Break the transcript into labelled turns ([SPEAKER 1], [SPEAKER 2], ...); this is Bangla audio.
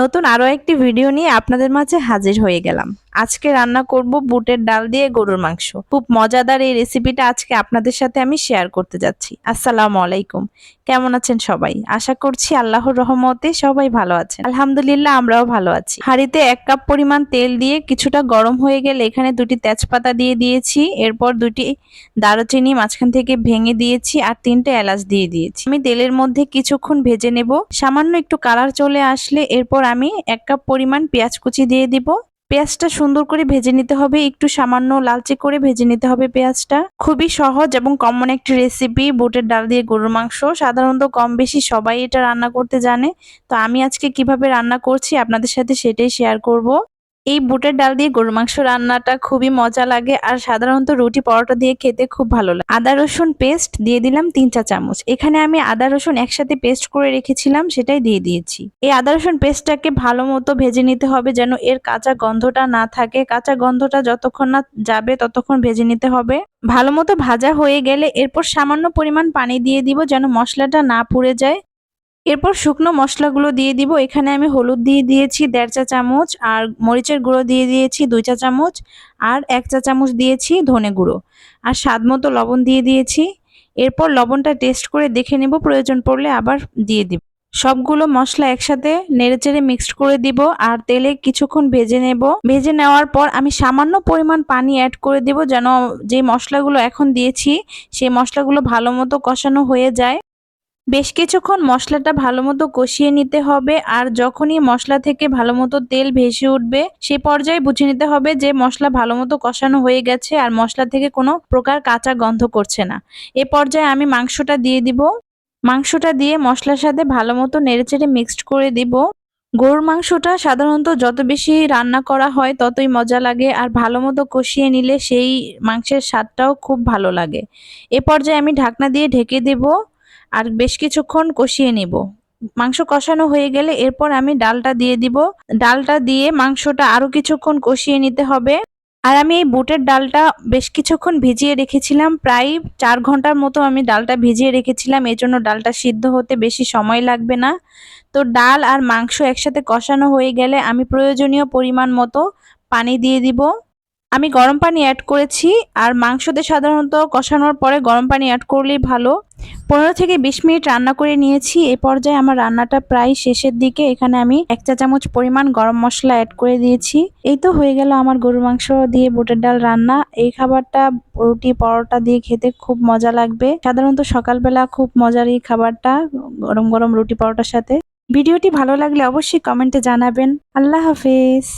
[SPEAKER 1] নতুন আরও একটি ভিডিও নিয়ে আপনাদের মাঝে হাজির হয়ে গেলাম। আজকে রান্না করব বুটের ডাল দিয়ে গরুর মাংস। খুব মজাদার এই রেসিপিটা আজকে আপনাদের সাথে আমি শেয়ার করতে যাচ্ছি। আসসালামু আলাইকুম। কেমন আছেন সবাই? আশা করছি আল্লাহর রহমতে সবাই ভালো আছেন। আলহামদুলিল্লাহ, আমরাও ভালো আছি। হাঁড়িতে এক কাপ পরিমাণ তেল দিয়ে কিছুটা গরম হয়ে গেলে এখানে দুটি তেজপাতা দিয়ে দিয়েছি। এরপর দুটি দারুচিনি মাঝখান থেকে ভেঙে দিয়েছি আর তিনটে এলাচ দিয়ে দিয়েছি। আমি তেলের মধ্যে কিছুক্ষণ ভেজে নেব। সামান্য একটু কালার চলে আসলে এরপর আমি এক কাপ পরিমাণ পেঁয়াজ কুচি দিয়ে দিব। পেঁয়াজটা সুন্দর করে ভেজে নিতে হবে, একটু সামান্য লালচে করে ভেজে নিতে হবে পেঁয়াজটা। খুবই সহজ এবং কমন একটি রেসিপি বুটের ডাল দিয়ে গরুর মাংস। সাধারণত কম বেশি সবাই এটা রান্না করতে জানে। তো আমি আজকে কীভাবে রান্না করছি আপনাদের সাথে সেটাই শেয়ার করব। এই বুটের ডাল দিয়ে গরুর মাংস রান্নাটা খুবই মজা লাগে আর সাধারণত রুটি পরোটা দিয়ে খেতে খুব ভালো লাগে। আদা, রসুন পেস্ট দিয়ে দিলাম তিন চা চামচ। এখানে আমি আদা, রসুন একসাথে পেস্ট করে রেখেছিলাম, সেটাই দিয়ে দিয়েছি। এই আদা, রসুন পেস্টটাকে ভালো মতো ভেজে নিতে হবে যেন এর কাঁচা গন্ধটা না থাকে। কাঁচা গন্ধটা যতক্ষণ না যাবে ততক্ষণ ভেজে নিতে হবে। ভালো মতো ভাজা হয়ে গেলে এরপর সামান্য পরিমাণ পানি দিয়ে দিব যেন মশলাটা না পুড়ে যায়। এরপর শুকনো মশলাগুলো দিয়ে দিব। এখানে আমি হলুদ দিয়ে দিয়েছি দেড় চা চামচ, আর মরিচের গুঁড়ো দিয়ে দিয়েছি দুই চা চামচ, আর এক চা চামচ দিয়েছি ধনে গুঁড়ো। আর স্বাদ মতো লবণ দিয়ে দিয়েছি। এরপর লবণটা টেস্ট করে দেখে নেব, প্রয়োজন পড়লে আবার দিয়ে দিব। সবগুলো মশলা একসাথে নেড়েচেড়ে মিক্সড করে দিব, আর তেলে কিছুক্ষণ ভেজে নেব। ভেজে নেওয়ার পর আমি সামান্য পরিমাণ পানি অ্যাড করে দেব, যেন যে মশলাগুলো এখন দিয়েছি, সেই মশলাগুলো ভালো মতো কষানো হয়ে যায়। বেশ কিছুক্ষণ মশলাটা ভালো মতো কষিয়ে নিতে হবে আর যখনই মশলা থেকে ভালো মতো তেল ভেসে উঠবে, সে পর্যায়ে বুঝে নিতে হবে যে মশলা ভালো মতো কষানো হয়ে গেছে আর মশলা থেকে কোনো প্রকার কাঁচা গন্ধ করছে না। এ পর্যায়ে আমি মাংসটা দিয়ে দিব। মাংসটা দিয়ে মশলার সাথে ভালো মতো নেড়েচেড়ে মিক্সড করে দিব। গরুর মাংসটা সাধারণত যত বেশি রান্না করা হয়, ততই মজা লাগে আর ভালো মতো কষিয়ে নিলে সেই মাংসের স্বাদটাও খুব ভালো লাগে। এ পর্যায়ে আমি ঢাকনা দিয়ে ঢেকে দেবো। আর বেশ কিছুক্ষণ কষিয়ে নেব। মাংস কষানো হয়ে গেলে এরপর আমি ডালটা দিয়ে দিব। ডালটা দিয়ে মাংসটা আরও কিছুক্ষণ কষিয়ে নিতে হবে। আর আমি এই বুটের ডালটা বেশ কিছুক্ষণ ভিজিয়ে রেখেছিলাম। প্রায় চার ঘণ্টার মতো আমি ডালটা ভিজিয়ে রেখেছিলাম। এই জন্য ডালটা সিদ্ধ হতে বেশি সময় লাগবে না। তো ডাল আর মাংস একসাথে কষানো হয়ে গেলে আমি প্রয়োজনীয় পরিমাণ মতো পানি দিয়ে দিব। আমি গরম পানি অ্যাড করেছি। আর মাংসতে সাধারণত কষানোর পরে গরম পানি অ্যাড করলেই ভালো। পনেরো থেকে বিশ মিনিট রান্না করে নিয়েছি। এ পর্যায়ে আমার রান্নাটা প্রায় শেষের দিকে। এখানে আমি এক চা চামচ পরিমাণ গরম মশলা অ্যাড করে দিয়েছি। এই তো হয়ে গেল আমার গরুর মাংস দিয়ে বুটের ডাল রান্না। এই খাবারটা রুটি, পরোটা দিয়ে খেতে খুব মজা লাগবে। সাধারণত সকালবেলা খুব মজার এই খাবারটা, গরম গরম রুটি, পরোটার সাথে। ভিডিওটি ভালো লাগলে অবশ্যই কমেন্টে জানাবেন। আল্লাহ হাফেজ।